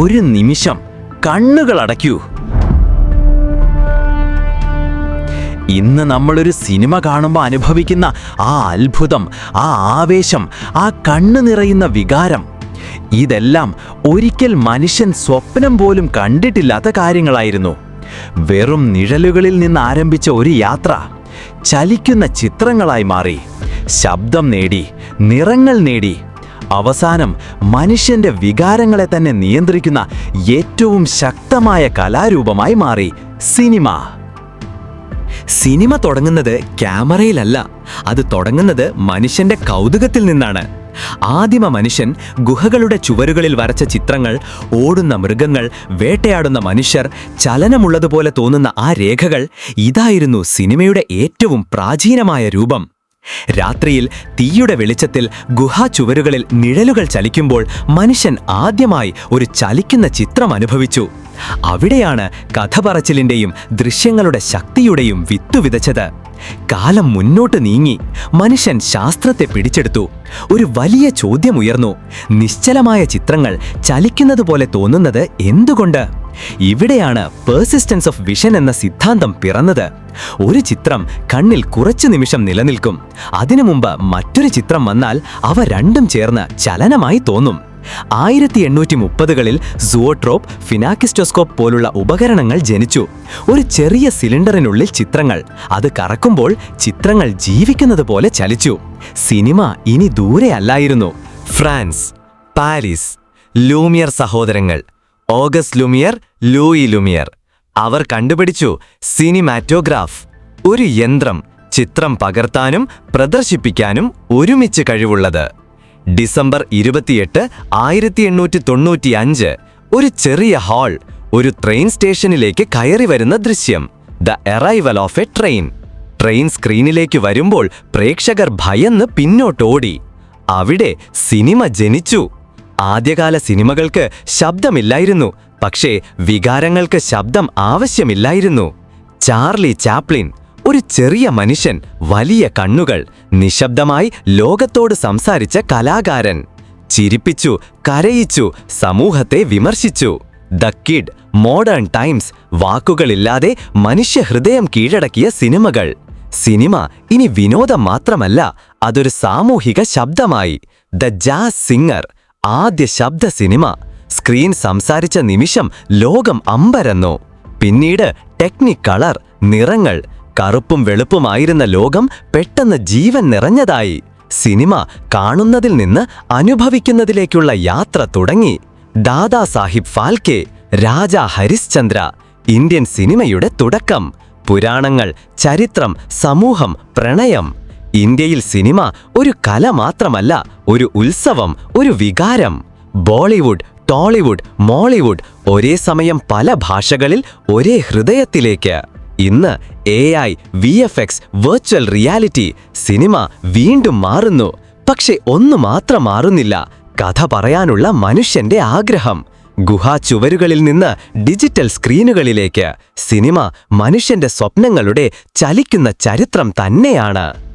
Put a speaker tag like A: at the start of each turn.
A: ഒരു നിമിഷം കണ്ണുകൾ അടയ്ക്കൂ. ഇന്ന് നമ്മളൊരു സിനിമ കാണുമ്പോൾ അനുഭവിക്കുന്ന ആ അത്ഭുതം ആ ആവേശം ആ കണ്ണു നിറയുന്ന വികാരം ഇതെല്ലാം ഒരിക്കൽ മനുഷ്യൻ സ്വപ്നം പോലും കണ്ടിട്ടില്ലാത്ത കാര്യങ്ങളായിരുന്നു. വെറും നിഴലുകളിൽ നിന്ന് ആരംഭിച്ച ഒരു യാത്ര ചലിക്കുന്ന ചിത്രങ്ങളായി മാറി. ശബ്ദം നേടി നിറങ്ങൾ നേടി അവസാനം മനുഷ്യന്റെ വികാരങ്ങളെ തന്നെ നിയന്ത്രിക്കുന്ന ഏറ്റവും ശക്തമായ കലാരൂപമായി മാറി സിനിമ.
B: സിനിമ തുടങ്ങുന്നത് ക്യാമറയിലല്ല അത് തുടങ്ങുന്നത് മനുഷ്യന്റെ കൗതുകത്തിൽ നിന്നാണ്. ആദിമ മനുഷ്യൻ ഗുഹകളുടെ ചുവരുകളിൽ വരച്ച ചിത്രങ്ങൾ ഓടുന്ന മൃഗങ്ങൾ വേട്ടയാടുന്ന മനുഷ്യർ ചലനമുള്ളതുപോലെ തോന്നുന്ന ആ രേഖകൾ ഇതായിരുന്നു സിനിമയുടെ ഏറ്റവും പ്രാചീനമായ രൂപം. രാത്രിയിൽ തീയുടെ വെളിച്ചത്തിൽ ഗുഹാ ചുവരുകളിൽ നിഴലുകൾ ചലിക്കുമ്പോൾ മനുഷ്യൻ ആദ്യമായി ഒരു ചലിക്കുന്ന ചിത്രം അനുഭവിച്ചു. അവിടെയാണ് കഥ പറച്ചിലിന്റെയും ദൃശ്യങ്ങളുടെ ശക്തിയുടെയും വിത്തു വിതച്ചത്. കാലം മുന്നോട്ട് നീങ്ങി മനുഷ്യൻ ശാസ്ത്രത്തെ പിടിച്ചെടുത്തു. ഒരു വലിയ ചോദ്യമുയർന്നു. നിശ്ചലമായ ചിത്രങ്ങൾ ചലിക്കുന്നത് പോലെ തോന്നുന്നത് എന്തുകൊണ്ട്? ഇവിടെയാണ് പേഴ്സിസ്റ്റൻസ് ഓഫ് വിഷൻ എന്ന സിദ്ധാന്തം പിറന്നത്. ഒരു ചിത്രം കണ്ണിൽ കുറച്ചു നിമിഷം നിലനിൽക്കും. അതിനു മുമ്പ് മറ്റൊരു ചിത്രം വന്നാൽ അവ രണ്ടും ചേർന്ന് ചലനമായി തോന്നും. ആയിരത്തി എണ്ണൂറ്റി മുപ്പതുകളിൽ സുവോട്രോപ്പ് ഫിനാക്കിസ്റ്റോസ്കോപ്പ് പോലുള്ള ഉപകരണങ്ങൾ ജനിച്ചു. ഒരു ചെറിയ സിലിണ്ടറിനുള്ളിൽ ചിത്രങ്ങൾ. അത് കറക്കുമ്പോൾ ചിത്രങ്ങൾ ജീവിക്കുന്നത് പോലെ ചലിച്ചു. സിനിമ ഇനി ദൂരെ അല്ലായിരുന്നു. ഫ്രാൻസ് പാരീസ് ലൂമിയർ സഹോദരങ്ങൾ. Auguste Lumiere Louis Lumiere. അവർ കണ്ടുപിടിച്ചു. സിനിമാറ്റോഗ്രാഫ്. ഒരു യന്ത്രം ചിത്രം പകർത്താനും പ്രദർശിപ്പിക്കാനും ഒരുമിച്ച് കഴിവുള്ളത്. ഡിസംബർ ഇരുപത്തിയെട്ട് ആയിരത്തി എണ്ണൂറ്റി തൊണ്ണൂറ്റി അഞ്ച് ഒരു ചെറിയ ഹാൾ ഒരു ട്രെയിൻ സ്റ്റേഷനിലേക്ക് കയറി വരുന്ന ദൃശ്യം. The arrival of a train. Train സ്ക്രീനിലേക്ക് വരുമ്പോൾ പ്രേക്ഷകർ ഭയന്ന് പിന്നോട്ടോടി. അവിടെ സിനിമ ജനിച്ചു. ആദ്യകാല സിനിമകൾക്ക് ശബ്ദമില്ലായിരുന്നു. പക്ഷേ വികാരങ്ങൾക്ക് ശബ്ദം ആവശ്യമില്ലായിരുന്നു. ചാർലി ചാപ്ലിൻ ഒരു ചെറിയ മനുഷ്യൻ വലിയ കണ്ണുകൾ നിശബ്ദമായി ലോകത്തോട് സംസാരിച്ച കലാകാരൻ. ചിരിപ്പിച്ചു കരയിച്ചു സമൂഹത്തെ വിമർശിച്ചു. ദ കിഡ് മോഡേൺ ടൈംസ് വാക്കുകളില്ലാതെ മനുഷ്യഹൃദയം കീഴടക്കിയ സിനിമകൾ. സിനിമ ഇനി വിനോദം മാത്രമല്ല അതൊരു സാമൂഹിക ശബ്ദമായി. ദ ജാസ് സിംഗർ ആദ്യ ശബ്ദ സിനിമ. സ്ക്രീൻ സംസാരിച്ച നിമിഷം ലോകം അമ്പരന്നു. പിന്നീട് ടെക്നിക് കളർ നിറങ്ങൾ കറുപ്പും വെളുപ്പുമായിരുന്ന ലോകം പെട്ടെന്ന് ജീവൻ നിറഞ്ഞതായി. സിനിമ കാണുന്നതിൽ നിന്ന് അനുഭവിക്കുന്നതിലേക്കുള്ള യാത്ര തുടങ്ങി. ദാദാ സാഹിബ് ഫാൽക്കെ രാജ ഹരിശ്ചന്ദ്ര ഇന്ത്യൻ സിനിമയുടെ തുടക്കം. പുരാണങ്ങൾ ചരിത്രം സമൂഹം പ്രണയം. ഇന്ത്യയിൽ സിനിമ ഒരു കല മാത്രമല്ല ഒരു ഉത്സവം ഒരു വികാരം. ബോളിവുഡ് ടോളിവുഡ് മോളിവുഡ് ഒരേ സമയം പല ഭാഷകളിൽ ഒരേ ഹൃദയത്തിലേക്ക്. ഇന്ന് A I V F X virtual reality cinema വീണ്ടും മാറുന്നു. പക്ഷെ ഒന്നു മാത്രം മാറുന്നില്ല. കഥ പറയാനുള്ള മനുഷ്യന്റെ ആഗ്രഹം. ഗുഹാ ചുവരുകളിൽ നിന്ന് ഡിജിറ്റൽ സ്ക്രീനുകളിലേക്ക്. സിനിമ മനുഷ്യന്റെ സ്വപ്നങ്ങളുടെ ചലിക്കുന്ന ചരിത്രം തന്നെയാണ്.